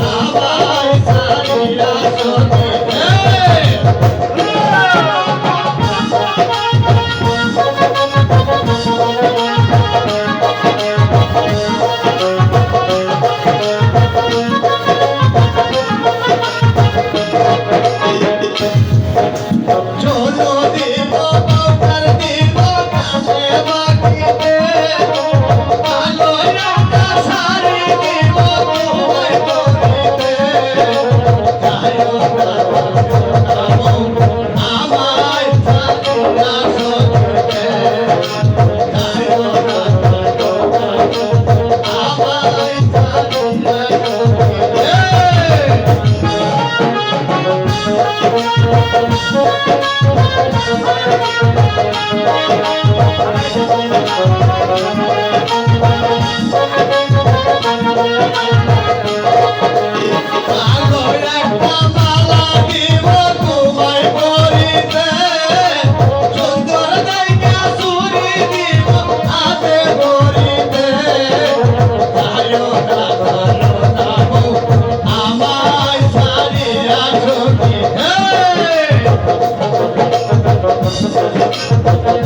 আবার Thank you.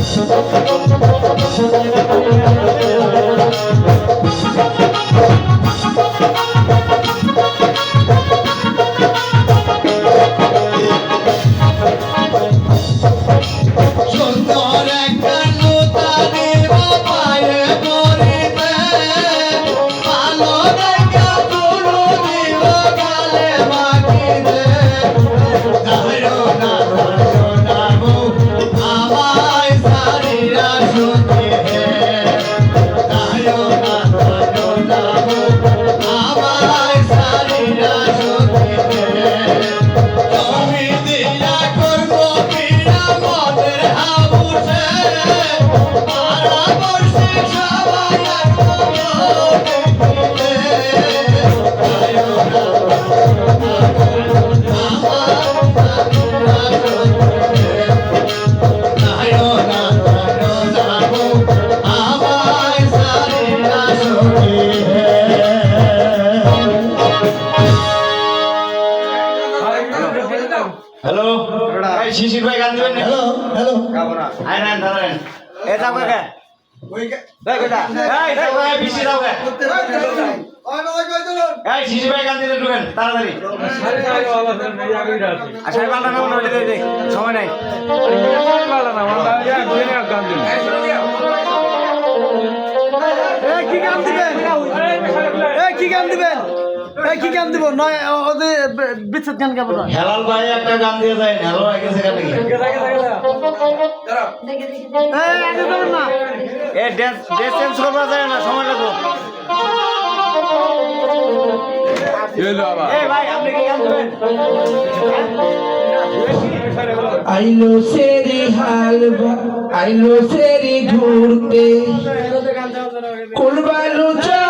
সুন্দর hello এই শিশির ভাই গান দিবেন হ্যালো হ্যালো আয় না দাঁড়ান এ যাব কে দেখ এটা। এই দেখো এই বিসি দাও গে এই শিশির ভাই গান দিতে ঢুকেন তাড়াতাড়ি। আচ্ছা দে দে সময় নাই। কি গান দিবেন? কি গান দিবেন? এই কি গান দিব নয় ওদের বিচ্ছেদ গান গাবো না হেলাল ভাই একটা গান দিয়ে যায় হেলাল ভাই গেছে গান এ চেঞ্জ করবা যায় না সময় লাগবো এ ভাই আপনি কি গান দিবেন আইলো সেরি হালবা আইলো সেরি ঘুরতে কুলবালু চরে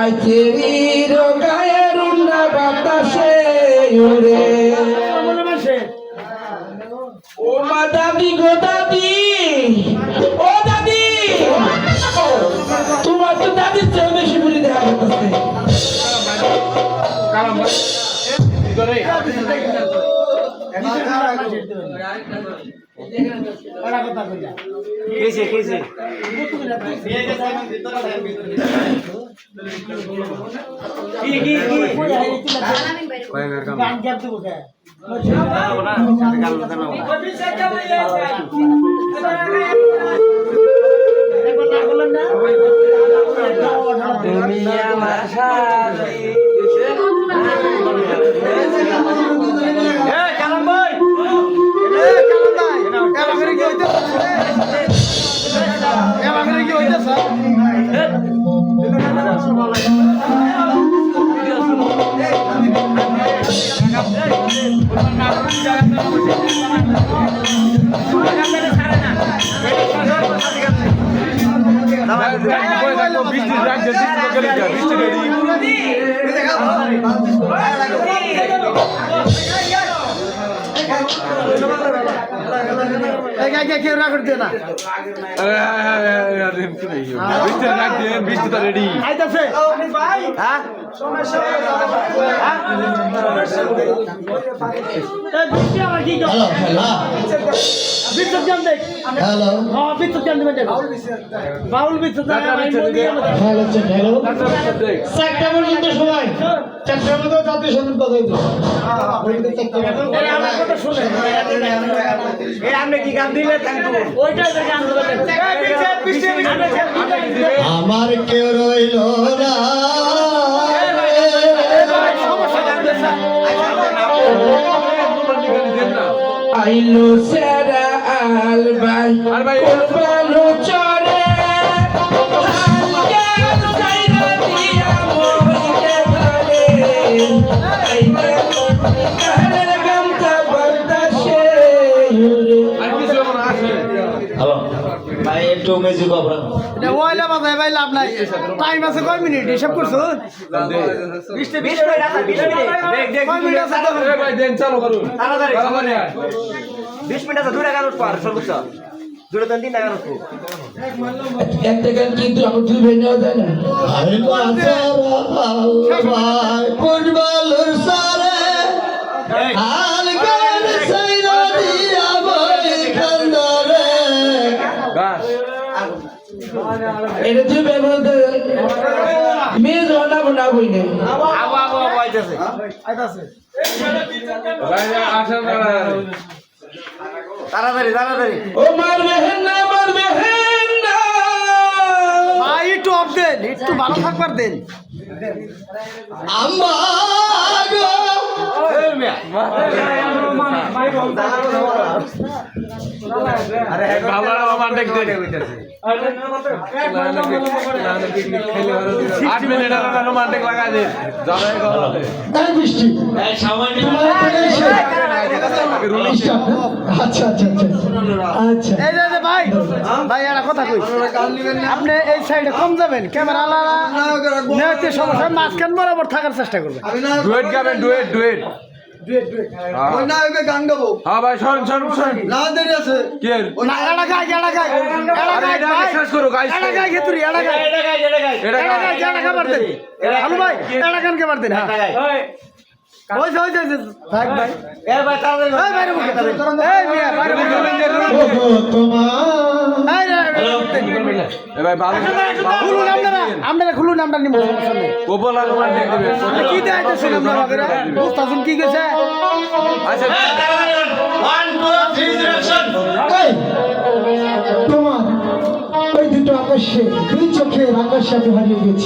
আইচেরি রোগায় রুন্না বাতাসে উড়ে। ও মা দাদি গো দাদি ও দাদি। তোমার তো দাদির চেয়ে বেশি বুড়ি দেখা করতেছে কেছে কেছে কি কি কি গান গান দিব কে না গান জানাব না তুমি আমার কেউ রাখড় দে না আইতাছে হ্যাঁ এই বৃষ্টি হ্যালো হ্যাঁ চারটা পর্যন্ত সময় জাতীয় সংগীত আমার কথা শুনে আইলো সেরা আলবাই কুলবালু চরে মিউজিক আপনার এটা ওয়াইলা বাজায় ভাই লাভ নাই। টাইম আছে কয় মিনিট? হিসাব করছ? বিশ মিনিট দেখ। তাড়াতাড়ি। আছে সর্বোচ্চ। দুটো তিন তিনটা গান উঠবো। একটা গান কিন্তু আমার দুই ভাই নেওয়া যায় না। আরে বাজারা ভাই ফুটবলের সারে। এটা ভাই বলতে মেয়ে জনা বোনা বই তাড়াতাড়ি তাড়াতাড়ি ও না না ভাই একটু অফ দেন একটু ভালো থাকবার দেন আম্মা গো আপনি এই সাইডে কম যাবেন ক্যামেরা সমস্যা মাঝখান বরাবর থাকার চেষ্টা করবেন ডুয়েট গাবেন ডুয়েট ডুয়েট হ্যাঁ ভাই সরেন সরেন সরেন না দেরি আছে কি? না গাই এটা গাই এটা আরে গাই এটা করো গাইস হ্যালো ভাই গান হ্যাঁ ওই ওই ওই থাক ভাই এ ভাই তাড়াতাড়ি এই বাইরে মুখে এই মিয়া বাইরে মুখে ওগো তোমার এই রে, রে, রে, এ ভাই ভালো আমরা নিব সমস্যা নেই। ওপর লাগো দেখ দেবে কি আপনারা বাগেরা বুঝতেছেন কি গেছে? আচ্ছা। ওয়ান টু থ্রি ডিরেকশন এই তোমার ওই দুটো আকাশে দুই চোখের আকাশে আমি হারিয়ে গেছি।